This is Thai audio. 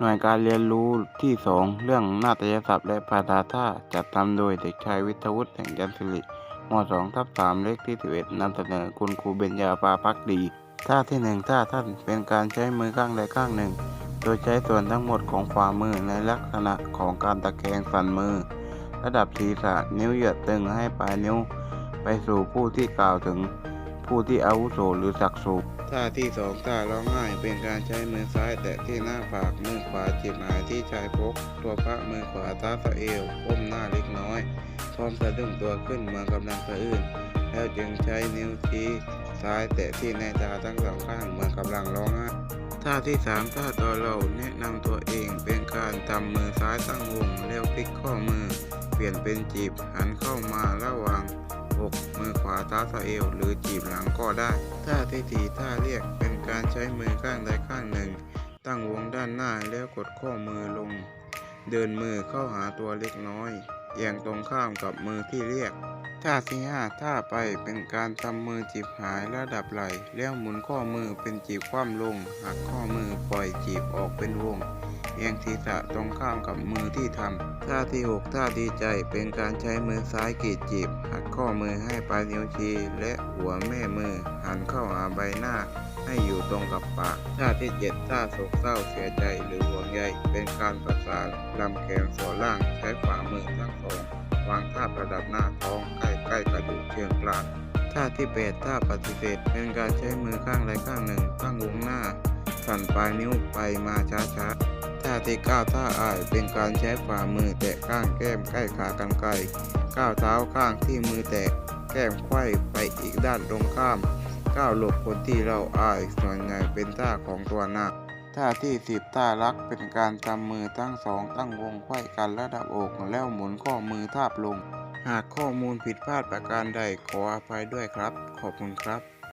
หน่วยการเรียนรู้ที่ 2 เรื่องนาฏยศัพท์และภาษาท่าจัดทำโดยเด็กชายวิทยวุฒิแห่งจันทร์สิริม 2 ทับ3เลขที่ 11นำเสนอคุณครูเบญญาปาพักดีท่าที่ 1 ท่าท่านเป็นการใช้มือข้างใดข้างหนึ่ง โดยใช้ส่วนทั้งหมดของฝ่ามือในลักษณะของการตะแคงสั่นมือ ระดับศีรษะนิ้วเหยียดตึงให้ปลายนิ้ว ไปสู่ผู้ที่กล่าวถึง ผู้ที่อาวุโสหรือศักดิ์สูงท่าที่สองท่าร้องไห้เป็นการใช้มือซ้ายแตะที่หน้าผากมือขวาจีบหายที่ชายพก ตัวพระมือขวาท้าสะเอวก้มหน้าเล็กน้อย พร้อมสะดุ้งตัวขึ้นเหมือนกำลังสะอื้นแล้วจึงใช้นิ้วชี้ซ้ายแตะที่ในตาทั้งสองข้างเหมือนกำลังร้องไห้ท่าที่สามท่าต่อเราแนะนำตัวเองเป็นการทำมือซ้ายตั้งวงแล้วพลิกข้อมือ เปลี่ยนเป็นจีบหันเข้ามาระหว่าง อกมือขวาเท้าสะเอว หรือจีบหลังก็ได้ท่าที่สี่ท่าเรียกเป็นการใช้มือข้างใดข้างหนึ่ง ตั้งวงด้านหน้าแล้วกดข้อมือลง เดินมือเข้าหาตัวเล็กน้อยเอียงตรงข้ามกับมือที่เรียกท่าที่ห้าท่าไปเป็นการทำมือจีบหายระดับไหลแล้วหมุนข้อมือเป็นจีบคว่ำลงหักข้อมือปล่อยจีบออกเป็นวง เอียงศีรษะตรงข้ามกับมือที่ทำท่าที่ 6 ท่าดีใจเป็นการใช้มือซ้ายกรีดจีบ หักข้อมือให้ปลายนิ้วชี้และหัวแม่มือ หันเข้าหาใบหน้าให้อยู่ตรงกับปาก ท่าที่ 7 ท่าโศกเศร้าเสียใจหรือห่วงใย เป็นการประสานลำแขนส่วนล่างใช้ฝ่ามือทั้งสองวางท่าประดับหน้าท้องใกล้ๆกระดูกเชิงกรานท่าที่ 8 ท่าปฏิเสธ เป็นการใช้มือข้างใดข้างหนึ่งตั้งวงหน้า สั่นปลายนิ้วไปมาช้าๆ ท่าที่ก้าวท่าอายเป็นการใช้ฝ่ามือแตะข้างแก้มใกล้ขากรรไกรก้าวเท้าข้างที่มือแตะแก้มไขว้ไปอีกด้านตรงข้ามก้าวหลบคนที่เราอายส่วนใหญ่เป็นท่าของตัวหน้าท่าที่สิบท่ารักเป็นการทำมือทั้งสองตั้งวงไขว้กันระดับอกแล้วหมุนข้อมือทาบลง หากข้อมูลผิดพลาดประการใดขออภัยด้วยครับ ขอบคุณครับ